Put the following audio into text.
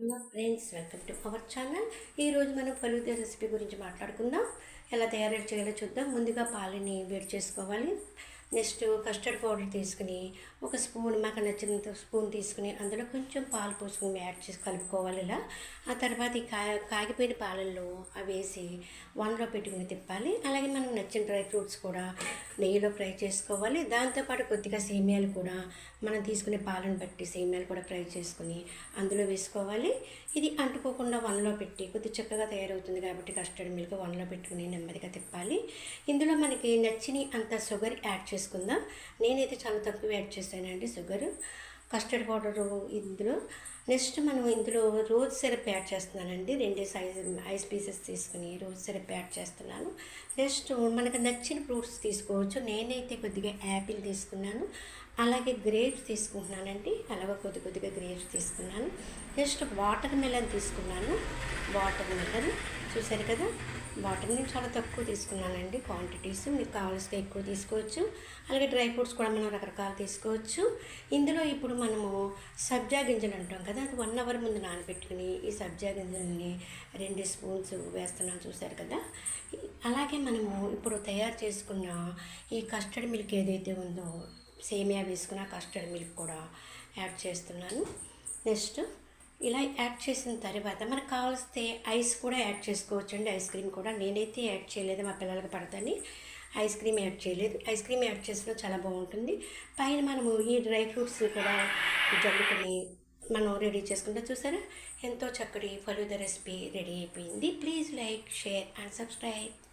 Hello friends welcome to our channel. ఈరోజు మనం falooda recipe గురించి మాట్లాడుకుందాం. ఎలా తయారు చేయాలో చూద్దాం. ముందుగా పాలని వేడి చేసుకోవాలి. నెక్స్ట్ కస్టర్డ్ పౌడర్ తీసుకుని ఒక స్పూన్ మాకు నచ్చినంత స్పూన్ తీసుకుని అందులో కొంచెం పాలు పోసుకుని యాడ్ చేసి కలుపుకోవాలి ఇలా. ఆ తర్వాత ఈ కా కాగిపోయిన పాలల్లో అవి వేసి వన్లో పెట్టుకుని తిప్పాలి. అలాగే మనకు నచ్చిన డ్రై ఫ్రూట్స్ కూడా నెయ్యిలో ఫ్రై చేసుకోవాలి. దాంతోపాటు కొద్దిగా సేమియాలు కూడా మనం తీసుకునే పాలను బట్టి సేమియాలు కూడా ఫ్రై చేసుకుని అందులో వేసుకోవాలి. ఇది అంటుకోకుండా వన్లో పెట్టి కొద్ది చక్కగా తయారవుతుంది కాబట్టి కస్టర్డ్ మిల్క్ వన్లో పెట్టుకుని నెమ్మదిగా తిప్పాలి. ఇందులో మనకి నచ్చిన అంత షుగర్ యాడ్ చేసుకుందాం. నేనైతే చాలా తక్కువ యాడ్ చేశానండి షుగర్. కస్టర్డ్ పౌడరు ఇందులో. నెక్స్ట్ మనం ఇందులో రోజ్ సిరప్ యాడ్ చేస్తున్నానండి. రెండు సైజ్ ఐస్ పీసెస్ తీసుకుని రోజ్ సిరప్ యాడ్ చేస్తున్నాను. నెక్స్ట్ మనకు నచ్చిన ఫ్రూట్స్ తీసుకోవచ్చు. నేనైతే కొద్దిగా యాపిల్ తీసుకున్నాను. అలాగే గ్రేప్స్ తీసుకుంటున్నానండి. అలాగే కొద్ది కొద్దిగా గ్రేప్స్ తీసుకున్నాను. నెక్స్ట్ వాటర్ మెలన్ తీసుకున్నాను. Watermelon. చూసారు కదా? వాటర్ నేను చాలా తక్కువ తీసుకున్నానండి. క్వాంటిటీస్ మీకు కావాల్సిన ఎక్కువ తీసుకోవచ్చు. అలాగే డ్రై ఫ్రూట్స్ కూడా మనం రకరకాలు తీసుకోవచ్చు. ఇందులో ఇప్పుడు మనము సబ్జా గింజలు అంటాం కదా? అది వన్ అవర్ ముందు నానబెట్టుకుని ఈ సబ్జా గింజల్ని రెండు స్పూన్స్ వేస్తున్నాను చూసారు కదా? అలాగే మనము ఇప్పుడు తయారు చేసుకున్న ఈ కస్టర్డ్ మిల్క్ ఏదైతే ఉందో సేమియా వేసుకున్న కస్టర్డ్ మిల్క్ కూడా యాడ్ చేస్తున్నాను. నెక్స్ట్ ఇలా యాడ్ చేసిన తర్వాత మనకు కావాల్స్తే ఐస్ కూడా యాడ్ చేసుకోవచ్చు అండి ఐస్ క్రీమ్ కూడా నేనైతే యాడ్ చేయలేదు మా పిల్లలకి పడతాని. ఐస్ క్రీమ్ యాడ్ చేయలేదు. ఐస్ క్రీమ్ యాడ్ చేసిన చాలా బాగుంటుంది. పైన మనము ఈ డ్రై ఫ్రూట్స్ కూడా జల్లుకొని మనం రెడీ చేసుకుంటే చూసారా? ఎంతో చక్కటి ఫలూదా రెసిపీ రెడీ అయిపోయింది. Please like share and subscribe.